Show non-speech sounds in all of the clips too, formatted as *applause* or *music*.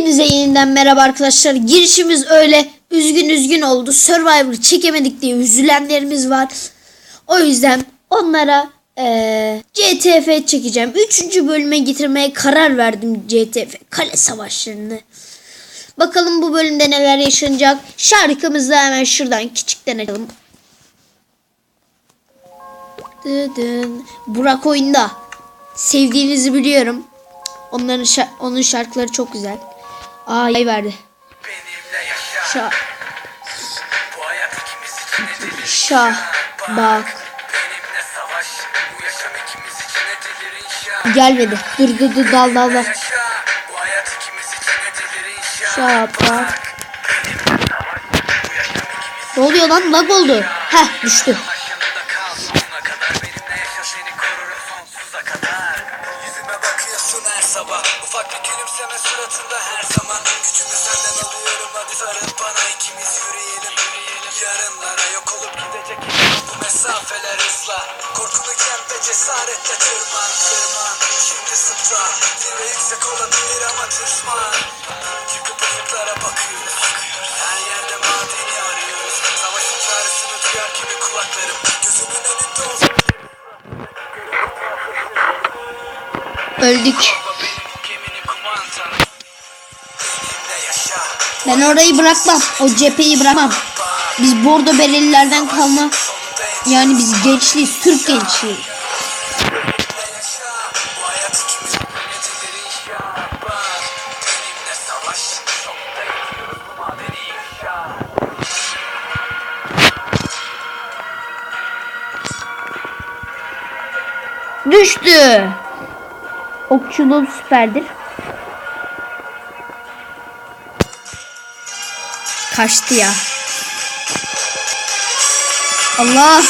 Hepinize yeniden merhaba arkadaşlar. Girişimiz öyle üzgün üzgün oldu. Survivor çekemedik diye üzülenlerimiz var. O yüzden onlara eee CTF çekeceğim. Üçüncü bölüme getirmeye karar verdim CTF kale savaşlarını. Bakalım bu bölümde neler yaşanacak. Şarkımızı hemen şuradan küçükten açalım. Burak oyunda. Sevdiğinizi biliyorum. Onların şa- onun şarkıları çok güzel. Aa yay verdi. Benimle yaşa Şa Bu hayat ikimiz için edilir şa bak gelmedi. Dur dur dur dal dal dal. Yaşa Bu hayat ikimiz için edilir inşa Şa bak. Ne oluyor lan? Lag oldu. Heh düştü. Gülümseme suratında her zaman Gücümü senden alıyorum hadi sarıl bana. İkimiz yürüyelim Yarınlara yok olup gidecek bu mesafeler hızla. Korkunu yen ve cesaretle tırman tırman. Şimdi zıpla zirve yüksek olabilir ama tırman Çıkıp ışıklara bakıyoruz. Her yerde madeni arıyoruz. Savaşın çağrısını duyar gibi kulaklarım. Gözümün önünde olsun. Öldük. Ben orayı bırakmam. O cepheyi bırakmam. Biz bordo berelilerden kalma. Yani biz gençliyiz. Türk gençliği. Benimle yaşa Bu Kaçtı ya. Allah.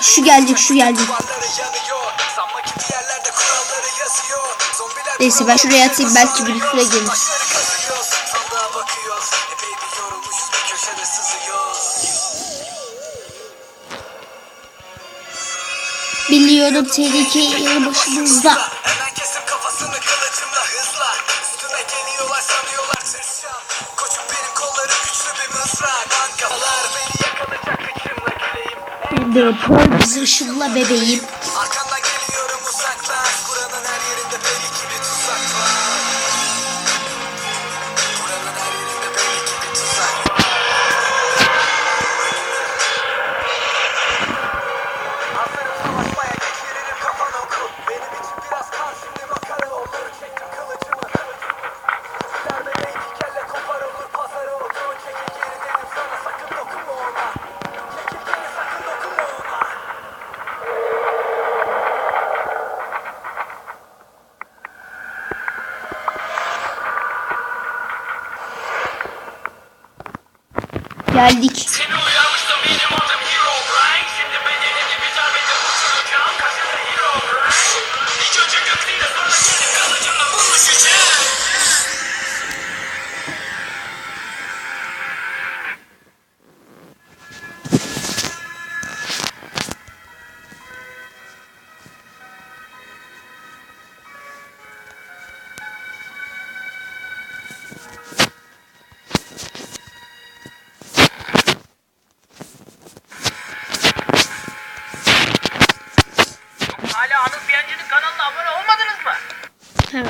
Şu gelecek şu gelecek. Neyse ben şuraya atayım belki bir süre gelir. Biliyorum tehlike başımızda. Pol bizi ışınla bebeğim. Geldik.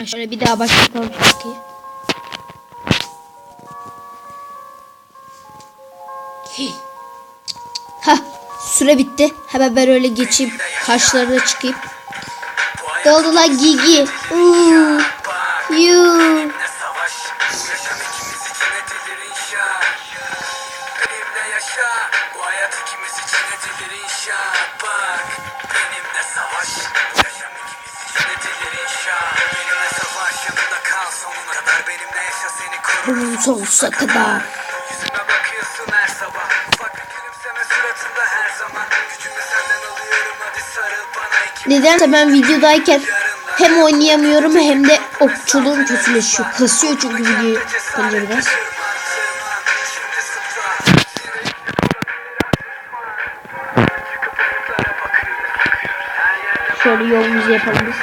Şöyle bir daha başlayalım şarkıyı. Hah süre bitti. Hemen ben öyle geçeyim. Karşılarına çıkayım. Ne oldu lan Gigi? Uuu. Yuu. ömrün sonsuza kadar. Nedense ben videodayken hem oynayamıyorum hem de okçuluğum kötüleşiyor. Kasıyor çünkü videoyu. Bence biraz. Şöyle yolumuzu yapalım biz.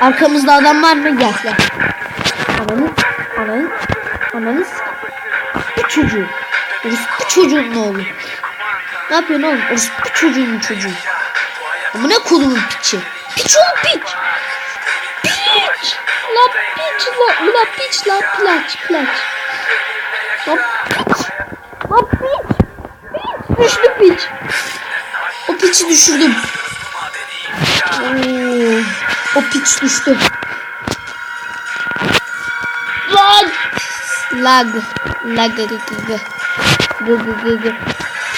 Arkamızda adam var mı? Gel gel. Ananı. Ananı ananı s- Bu çocuğu. Orospu çocuğun ne oğlu? Ne yapıyorsun oğlum? Orospu çocuğun çocuğu. Ama ne kolumun piçi? Piç oğlum piç. Piç. La piç la. La piç la plaç plaç. La piç. La piç. Piç. Düştü piç. O piçi düşürdüm. Oo, o piç düştü. Lag. Lag. Lag. Lag. Lag. Lag.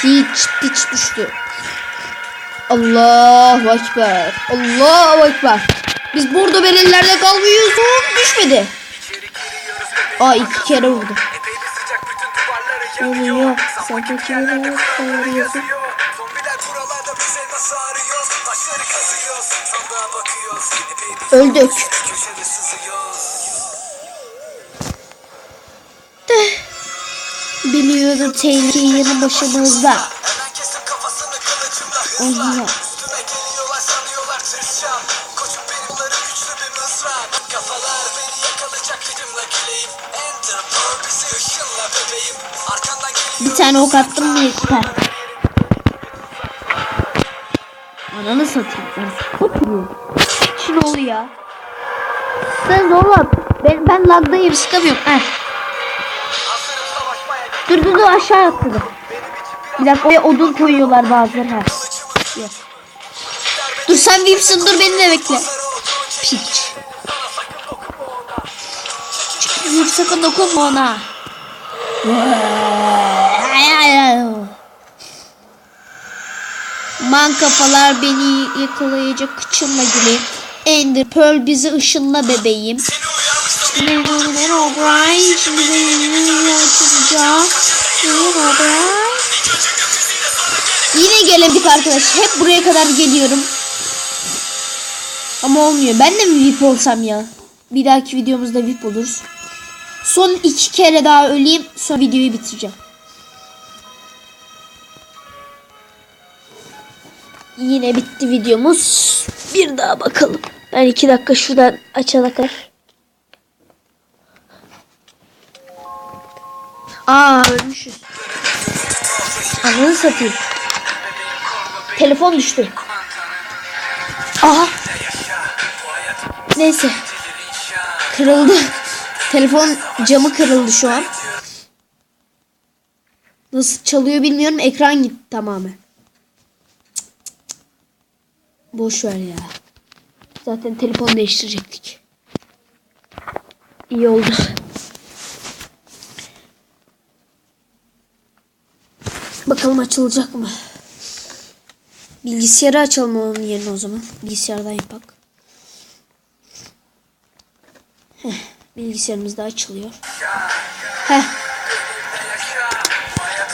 Piç. Piç düştü. Allahu Ekber. Allahu Ekber. Biz burada berellerde kalmıyoruz. Düşmedi. Aa iki kere vurdu. Epey bir sıcak bütün duvarları Yanıyor. Işınla bebeğim. Arkandan geliyor. Bir tane ok attım mı yeter. Ananı satayım. Satıyor. Şu ne oluyor? Sen zorla. Ben, ben lagdayım sıkamıyorum. Heh. Dur dur dur aşağı atladı. Bir dakika oraya odun koyuyorlar bazıları. Ha. Dur sen Vips'ın dur beni de bekle. Piç. Yürü sakın dokunma ona. Man kafalar beni yakalayacak kıçımla güleyim. Ender Pearl bizi ışınla bebeğim. Ben O'Brien şimdi beni açacağım. O'Brien. Yine gelemedik arkadaş. Hep buraya kadar geliyorum. Ama olmuyor. Ben de mi VIP olsam ya? Bir dahaki videomuzda VIP oluruz. Son iki kere daha öleyim. Sonra videoyu bitireceğim. Yine bitti videomuz. Bir daha bakalım. Ben iki dakika şuradan açana kadar. Aa ölmüşüz. Ananı satayım. Telefon düştü. Aha. Neyse. Kırıldı. Telefon camı kırıldı şu an. Nasıl çalıyor bilmiyorum. Ekran gitti tamamen. Boş ver ya. Zaten telefon değiştirecektik. İyi oldu. Bakalım açılacak mı? Bilgisayarı açalım onun yerine o zaman. Bilgisayardan yapak. Heh, bilgisayarımız da açılıyor. Heh.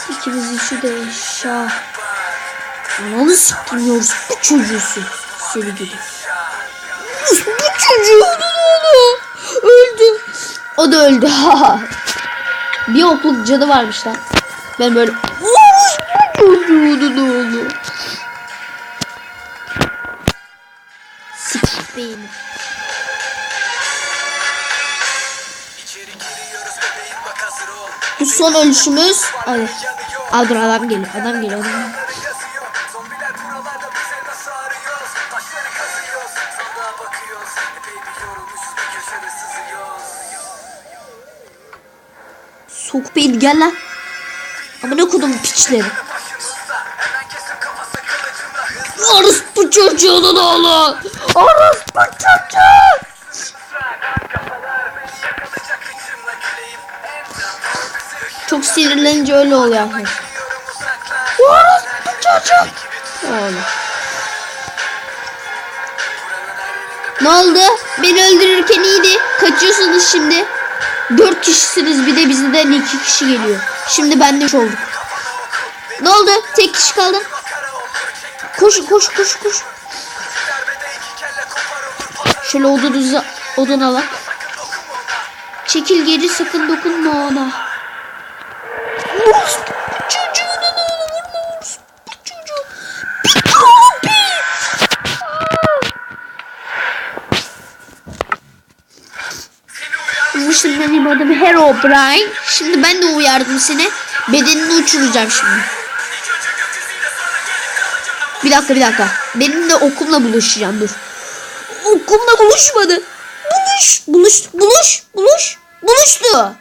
İkimiz üçü de şah. Ananı sıkmıyoruz. Bu çocuğusu. Seni gibi. Bu çocuğu. Öldü. O da öldü. *laughs* Bir okluk cadı varmış lan. Ben böyle bu çocuğunun oğlu. Sikik beyni. Bu son ölüşümüz. Yanıyor. Aa dur adam geliyor. Adam geliyor. Adam. geliyor. Sok gel lan. Ama ne kodum piçleri. Orospu çocuğunun oğlu. Orospu çocuğu. Çok sinirlenince öyle oluyor. Orospu çocuk. Oğlum. Ne oldu? Beni öldürürken iyiydi. Kaçıyorsunuz şimdi. Dört kişisiniz bir de bizden iki kişi geliyor. Şimdi ben de olduk. Ne oldu? Tek kişi kaldı. Koş koş koş koş. Şöyle odunuzu odun alak. Çekil geri sakın dokunma ona. Vurmuştum benim adım Herobrine. Şimdi ben de uyardım seni. Bedenini uçuracağım şimdi. Bir dakika bir dakika. Benim de okumla buluşacağım dur. Okumla buluşmadı. Buluş, buluş, buluş, buluş, buluştu.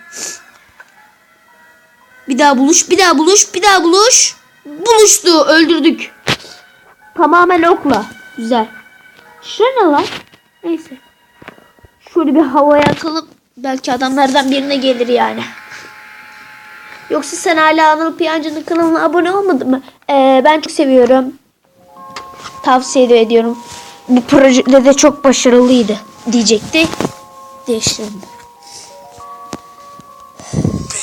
Bir daha buluş, bir daha buluş, bir daha buluş. Buluştu, öldürdük. Tamamen okla. Güzel. Şu ne lan? Neyse. Şöyle bir havaya atalım. Belki adamlardan birine gelir yani. Yoksa sen hala Anıl Piyancı'nın kanalına abone olmadın mı? Ee, ben çok seviyorum. Tavsiye ediyorum. Bu projede de çok başarılıydı diyecekti. Değiştirdim.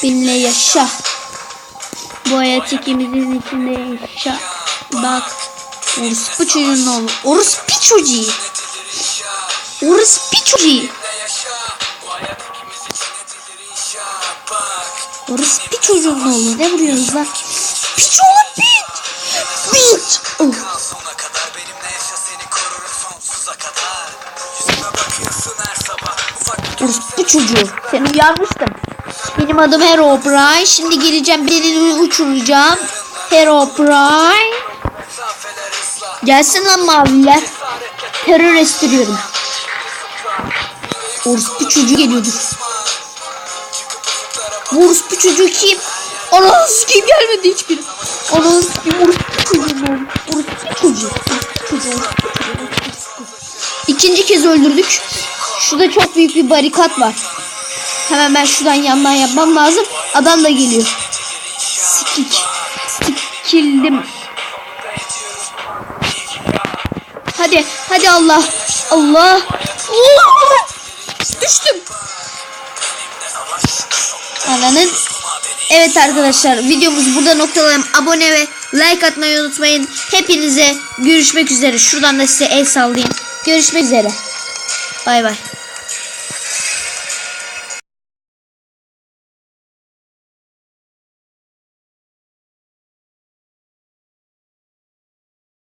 Benimle yaşa. Bu hayat ikimizin içinde yaşa. Bak. Orospu çocuğun oğlu. Orospu çocuğu. Orospu çocuğu. Orospu çocuğun oğlu. Ne vuruyoruz lan? Piç oğlu piç. Piç. Oh. Orospu çocuğu. Seni uyarmıştım. Benim adım Herobrine. Şimdi geleceğim belini uçuracağım. Herobrine. mesafeler ıslah Gelsin lan maviler. Terör estiriyorum. Orospu çocuğu geliyordur. Orospu çocuğu kim? Ananız kim gelmedi kim? Orospu? Orospu. Orospu çocuğu. orospu çocuğu, orospu çocuğu. İkinci kez öldürdük. Şurada çok büyük bir barikat var. Hemen ben şuradan yandan yapmam lazım. Adam da geliyor. Sikik. Sikildim. Hadi, hadi Allah. Allah. Düştüm. Ananın. Evet arkadaşlar videomuz burada noktalayalım. Abone ve like atmayı unutmayın. Hepinize görüşmek üzere. Şuradan da size el sallayayım. Görüşmek üzere. Bay bay.